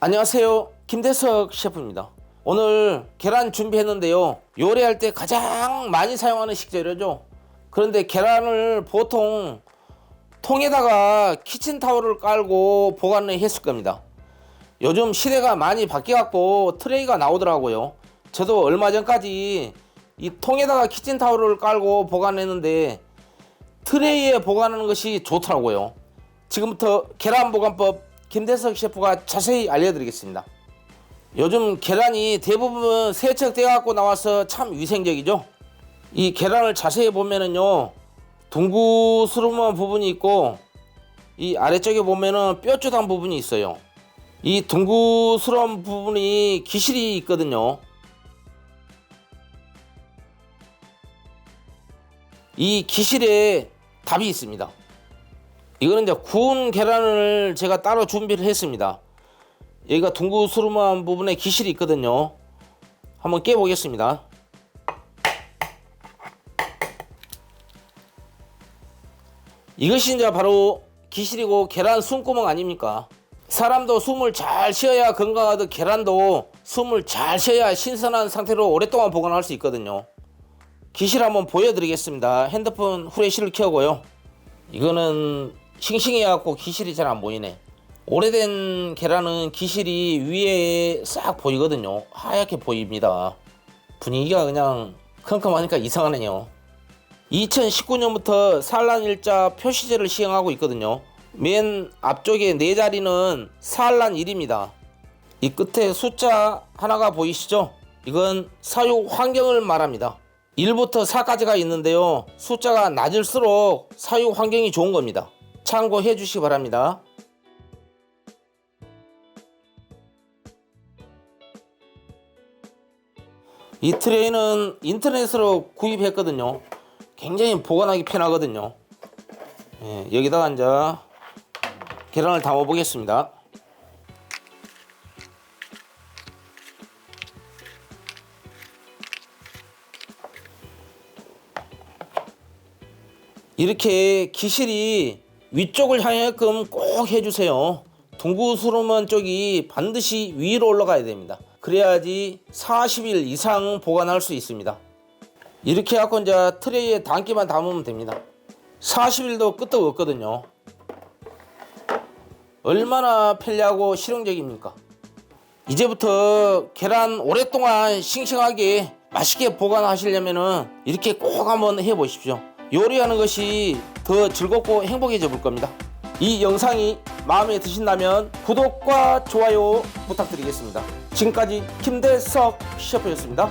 안녕하세요. 김대석 셰프입니다. 오늘 계란 준비했는데요. 요리할 때 가장 많이 사용하는 식재료죠. 그런데 계란을 보통 통에다가 키친타올을 깔고 보관을 했을 겁니다. 요즘 시대가 많이 바뀌어갖고 트레이가 나오더라고요. 저도 얼마 전까지 이 통에다가 키친타올을 깔고 보관했는데 트레이에 보관하는 것이 좋더라고요. 지금부터 계란 보관법 김대석 셰프가 자세히 알려드리겠습니다. 요즘 계란이 대부분 세척 돼 갖고 나와서 참 위생적이죠. 이 계란을 자세히 보면은요 둥구스름한 부분이 있고 이 아래쪽에 보면은 뼈조단 부분이 있어요. 이 둥구스러운 부분이 기실이 있거든요. 이 기실에 답이 있습니다. 이거는 이제 구운 계란을 제가 따로 준비를 했습니다. 여기가 둥구스름한 부분에 기실이 있거든요. 한번 깨보겠습니다. 이것이 이제 바로 기실이고 계란 숨구멍 아닙니까? 사람도 숨을 잘 쉬어야 건강하듯 계란도 숨을 잘 쉬어야 신선한 상태로 오랫동안 보관할 수 있거든요. 기실 한번 보여드리겠습니다. 핸드폰 후레쉬를 켜고요. 이거는 싱싱해갖고 기실이 잘 안 보이네. 오래된 계란은 기실이 위에 싹 보이거든요. 하얗게 보입니다. 분위기가 그냥 컴컴하니까 이상하네요. 2019년부터 산란일자 표시제를 시행하고 있거든요. 맨 앞쪽에 네 자리는 산란일입니다. 이 끝에 숫자 하나가 보이시죠? 이건 사육 환경을 말합니다. 1부터 4까지가 있는데요. 숫자가 낮을수록 사육 환경이 좋은 겁니다. 참고해 주시기 바랍니다. 이 트레이는 인터넷으로 구입했거든요. 굉장히 보관하기 편하거든요. 예, 여기다가 이제 계란을 담아 보겠습니다. 이렇게 기실이 위쪽을 향하게끔 꼭 해주세요. 둥구스름한 쪽이 반드시 위로 올라가야 됩니다. 그래야지 40일 이상 보관할 수 있습니다. 이렇게 해갖고 이제 트레이에 담기만 담으면 됩니다. 40일도 끄떡 없거든요. 얼마나 편리하고 실용적입니까? 이제부터 계란 오랫동안 싱싱하게 맛있게 보관하시려면은 이렇게 꼭 한번 해보십시오. 요리하는 것이 더 즐겁고 행복해져 볼 겁니다. 이 영상이 마음에 드신다면 구독과 좋아요 부탁드리겠습니다. 지금까지 김대석 셰프였습니다.